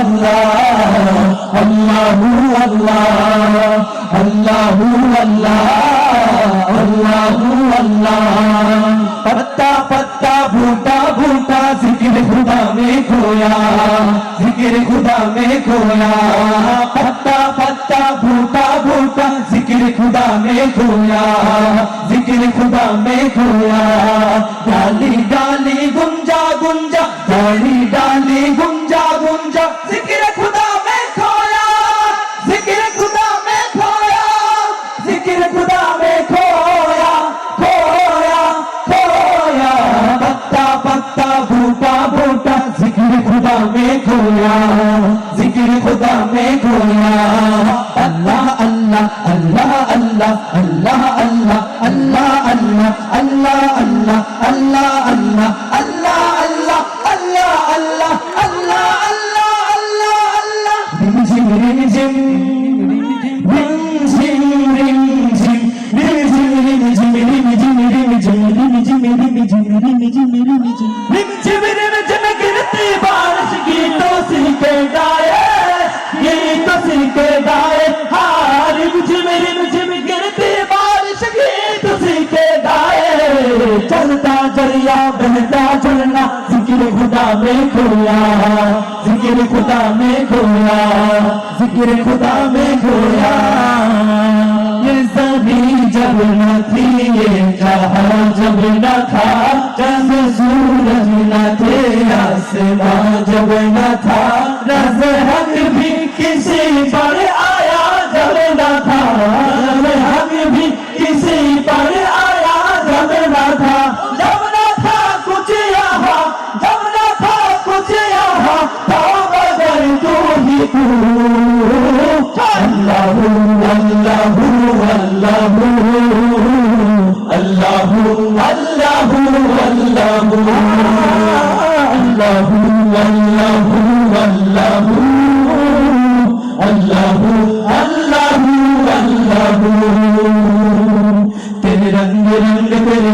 अल्लाह अल्लाह अल्लाह अल्लाह अल्लाह अल्लाह अल्लाह पत्ता पत्ता बूटा बूटा जिक्र खुदा में खोया जिक्र खुदा में खोया पत्ता पत्ता बूटा बूटा जिक्र खुदा में खोया जिक्र खुदा में खोया डाली डाली गुंजा गुंजा डाली डाली गुंजा गुंजा बोटा जिक्र खुदा में खोया जिक्र खुदा में खोया अल्लाह अल्लाह अल्लाह अल्लाह अल्लाह अल्लाह अल्लाह अल्लाह अल्लाह अल्लाह अल्लाह चलता जरिया बहता चलना जिक्र खुदा में खोया जिक्र खुदा में खोया जिक्र खुदा में खोया ये सभी जब न थी ये जहाँ जब न था जब सूरज न थे आसमां जब न था रस हक भी किसी बात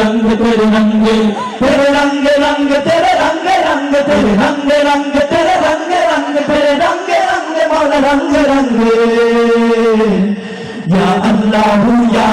रंग तेरे रंग तेरे रंग रंग तेरे रंग रंग तेरे रंग रंग तेरे रंग रंग तेरे रंग रंग मौला रंग रंग या अल्लाह या